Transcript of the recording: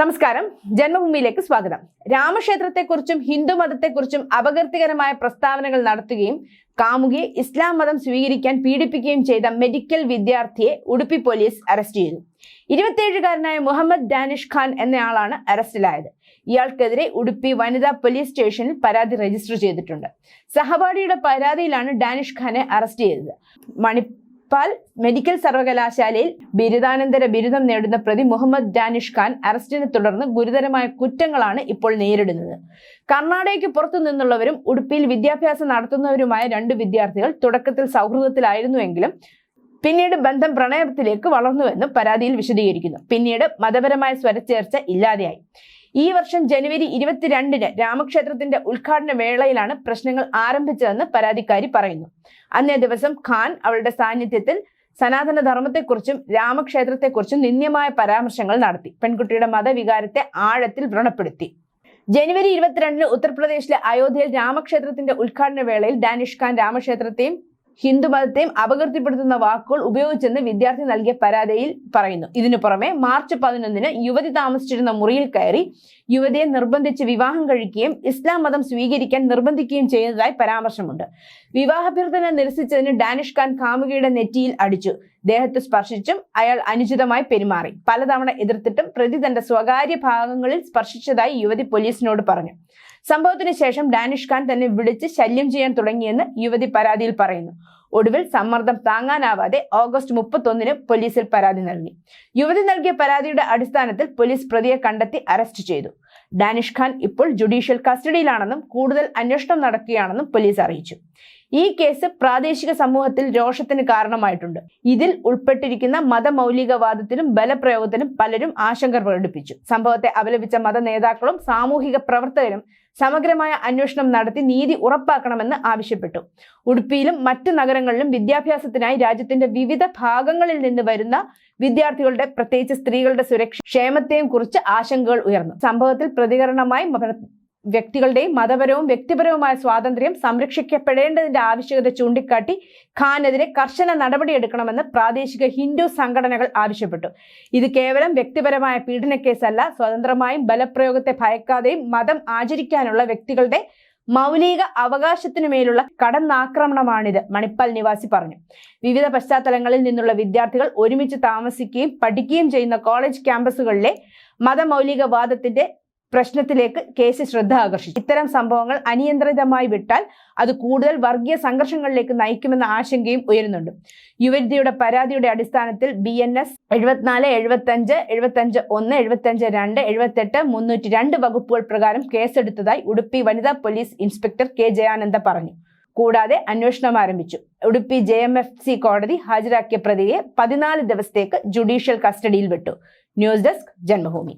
നമസ്കാരം. ജന്മഭൂമിയിലേക്ക് സ്വാഗതം. രാമക്ഷേത്രത്തെക്കുറിച്ചും ഹിന്ദു മതത്തെക്കുറിച്ചും അപകീർത്തികരമായ പ്രസ്താവനകൾ നടത്തുകയും കാമുകിയെ ഇസ്ലാം മതം സ്വീകരിക്കാൻ പീഡിപ്പിക്കുകയും ചെയ്ത മെഡിക്കൽ വിദ്യാർത്ഥിയെ ഉടുപ്പി പോലീസ് അറസ്റ്റ് ചെയ്തു. ഇരുപത്തിയേഴുകാരനായ മുഹമ്മദ് ഡാനിഷ് ഖാൻ എന്നയാളാണ് അറസ്റ്റിലായത്. ഇയാൾക്കെതിരെ ഉടുപ്പി വനിതാ പോലീസ് സ്റ്റേഷനിൽ പരാതി രജിസ്റ്റർ ചെയ്തിട്ടുണ്ട്. സഹപാഠിയുടെ പരാതിയിലാണ് ഡാനിഷ് ഖാനെ അറസ്റ്റ് ചെയ്തത്. മണിപ്പാൽ മെഡിക്കൽ സർവകലാശാലയിൽ ബിരുദാനന്തര ബിരുദം നേടുന്ന പ്രതി മുഹമ്മദ് ഡാനിഷ് ഖാൻ അറസ്റ്റിനെ തുടർന്ന് ഗുരുതരമായ കുറ്റങ്ങളാണ് ഇപ്പോൾ നേരിടുന്നത്. കർണാടകയ്ക്ക് പുറത്തു നിന്നുള്ളവരും ഉടുപ്പിയിൽ വിദ്യാഭ്യാസം നടത്തുന്നവരുമായ രണ്ട് വിദ്യാർത്ഥികൾ തുടക്കത്തിൽ സൗഹൃദത്തിലായിരുന്നുവെങ്കിലും പിന്നീട് ബന്ധം പ്രണയത്തിലേക്ക് വളർന്നുവെന്ന് പരാതിയിൽ വിശദീകരിക്കുന്നു. പിന്നീട് മതപരമായ സ്വരച്ചേർച്ച ഇല്ലാതെയായി. ഈ വർഷം ജനുവരി ഇരുപത്തിരണ്ടിന് രാമക്ഷേത്രത്തിന്റെ ഉദ്ഘാടന വേളയിലാണ് പ്രശ്നങ്ങൾ ആരംഭിച്ചതെന്ന് പരാതിക്കാരി പറയുന്നു. അന്നേ ദിവസം ഖാൻ അവളുടെ സാന്നിധ്യത്തിൽ സനാതന ധർമ്മത്തെക്കുറിച്ചും രാമക്ഷേത്രത്തെക്കുറിച്ചും നിന്ദ്യമായ പരാമർശങ്ങൾ നടത്തി. പെൺകുട്ടിയുടെ മതവികാരത്തെ ആഴത്തിൽ വ്രണപ്പെടുത്തി. ജനുവരി ഇരുപത്തിരണ്ടിന് ഉത്തർപ്രദേശിലെ അയോധ്യയിൽ രാമക്ഷേത്രത്തിന്റെ ഉദ്ഘാടന വേളയിൽ ഡാനിഷ് ഖാൻ രാമക്ഷേത്രത്തെയും ഹിന്ദുമതത്തെയും അപകീർത്തിപ്പെടുത്തുന്ന വാക്കുകൾ ഉപയോഗിച്ചെന്ന് വിദ്യാർത്ഥി നൽകിയ പരാതിയിൽ പറയുന്നു. ഇതിനു പുറമെ മാർച്ച് പതിനൊന്നിന് യുവതി താമസിച്ചിരുന്ന മുറിയിൽ കയറി യുവതിയെ നിർബന്ധിച്ച് വിവാഹം കഴിക്കുകയും ഇസ്ലാം മതം സ്വീകരിക്കാൻ നിർബന്ധിക്കുകയും ചെയ്യുന്നതായി പരാമർശമുണ്ട്. വിവാഹാഭ്യർത്ഥന നിരസിച്ചതിന് ഡാനിഷ് ഖാൻ കാമുകിയുടെ നെറ്റിയിൽ അടിച്ചു. ദേഹത്തെ സ്പർശിച്ചും അയാൾ അനുചിതമായി പെരുമാറി. പലതവണ എതിർത്തിട്ടും പ്രതി തന്റെ സ്വകാര്യ ഭാഗങ്ങളിൽ സ്പർശിച്ചതായി യുവതി പോലീസിനോട് പറഞ്ഞു. സംഭവത്തിന് ശേഷം ഡാനിഷ് ഖാൻ തന്നെ വിളിച്ച് ശല്യം ചെയ്യാൻ തുടങ്ങിയെന്ന് യുവതി പരാതിയിൽ പറയുന്നു. ഒടുവിൽ സമ്മർദ്ദം താങ്ങാനാവാതെ ഓഗസ്റ്റ് മുപ്പത്തൊന്നിന് പോലീസിൽ പരാതി നൽകി. യുവതി നൽകിയ പരാതിയുടെ അടിസ്ഥാനത്തിൽ പോലീസ് പ്രതിയെ കണ്ടെത്തി അറസ്റ്റ് ചെയ്തു. ഡാനിഷ് ഖാൻ ഇപ്പോൾ ജുഡീഷ്യൽ കസ്റ്റഡിയിലാണെന്നും കൂടുതൽ അന്വേഷണം നടക്കുകയാണെന്നും പോലീസ് അറിയിച്ചു. ഈ കേസ് പ്രാദേശിക സമൂഹത്തിൽ രോഷത്തിന് കാരണമായിട്ടുണ്ട്. ഇതിൽ ഉൾപ്പെട്ടിരിക്കുന്ന മതമൗലികവാദത്തിനും ബലപ്രയോഗത്തിനും പലരും ആശങ്ക പ്രകടിപ്പിച്ചു. സംഭവത്തെ അപലപിച്ച മത നേതാക്കളും സാമൂഹിക പ്രവർത്തകരും സമഗ്രമായ അന്വേഷണം നടത്തി നീതി ഉറപ്പാക്കണമെന്ന് ആവശ്യപ്പെട്ടു. ഉടുപ്പിയിലും മറ്റു നഗരങ്ങളിലും വിദ്യാഭ്യാസത്തിനായി രാജ്യത്തിന്റെ വിവിധ ഭാഗങ്ങളിൽ നിന്ന് വരുന്ന വിദ്യാർത്ഥികളുടെ പ്രത്യേകിച്ച് സ്ത്രീകളുടെ സുരക്ഷ ക്ഷേമത്തെയും കുറിച്ച് ആശങ്കകൾ ഉയർന്നു. സംഭവത്തിൽ പ്രതികരണമായി വ്യക്തികളുടെയും മതപരവും വ്യക്തിപരവുമായ സ്വാതന്ത്ര്യം സംരക്ഷിക്കപ്പെടേണ്ടതിന്റെ ആവശ്യകത ചൂണ്ടിക്കാട്ടി ഖാനെതിരെ കർശന നടപടിയെടുക്കണമെന്ന് പ്രാദേശിക ഹിന്ദു സംഘടനകൾ ആവശ്യപ്പെട്ടു. ഇത് കേവലം വ്യക്തിപരമായ പീഡനക്കേസല്ല സ്വതന്ത്രമായും ബലപ്രയോഗത്തെ ഭയക്കാതെയും മതം ആചരിക്കാനുള്ള വ്യക്തികളുടെ മൗലിക അവകാശത്തിനുമേലുള്ള കടന്നാക്രമണമാണിത് മണിപ്പാൽ നിവാസി പറഞ്ഞു. വിവിധ പശ്ചാത്തലങ്ങളിൽ നിന്നുള്ള വിദ്യാർത്ഥികൾ ഒരുമിച്ച് താമസിക്കുകയും പഠിക്കുകയും ചെയ്യുന്ന കോളേജ് ക്യാമ്പസുകളിലെ മതമൗലികവാദത്തിന്റെ പ്രശ്നത്തിലേക്ക് കേസ് ശ്രദ്ധ ആകർഷിച്ചു. ഇത്തരം സംഭവങ്ങൾ അനിയന്ത്രിതമായി വിട്ടാൽ അത് കൂടുതൽ വർഗീയ സംഘർഷങ്ങളിലേക്ക് നയിക്കുമെന്ന ആശങ്കയും ഉയരുന്നുണ്ട്. യുവതിയുടെ പരാതിയുടെ അടിസ്ഥാനത്തിൽ ബി എൻ എസ് എഴുപത്തിനാല് എഴുപത്തഞ്ച് എഴുപത്തഞ്ച് ഒന്ന് എഴുപത്തഞ്ച് രണ്ട് എഴുപത്തെട്ട് മുന്നൂറ്റി രണ്ട് വകുപ്പുകൾ പ്രകാരം കേസെടുത്തതായി ഉടുപ്പി വനിതാ പോലീസ് ഇൻസ്പെക്ടർ കെ ജയാനന്ദ പറഞ്ഞു. കൂടാതെ അന്വേഷണം ആരംഭിച്ചു. Udupi J M F C കോടതി ഹാജരാക്കിയ പ്രതിയെ പതിനാല് ദിവസത്തേക്ക് ജുഡീഷ്യൽ കസ്റ്റഡിയിൽ വിട്ടു. News desk Janmabhumi.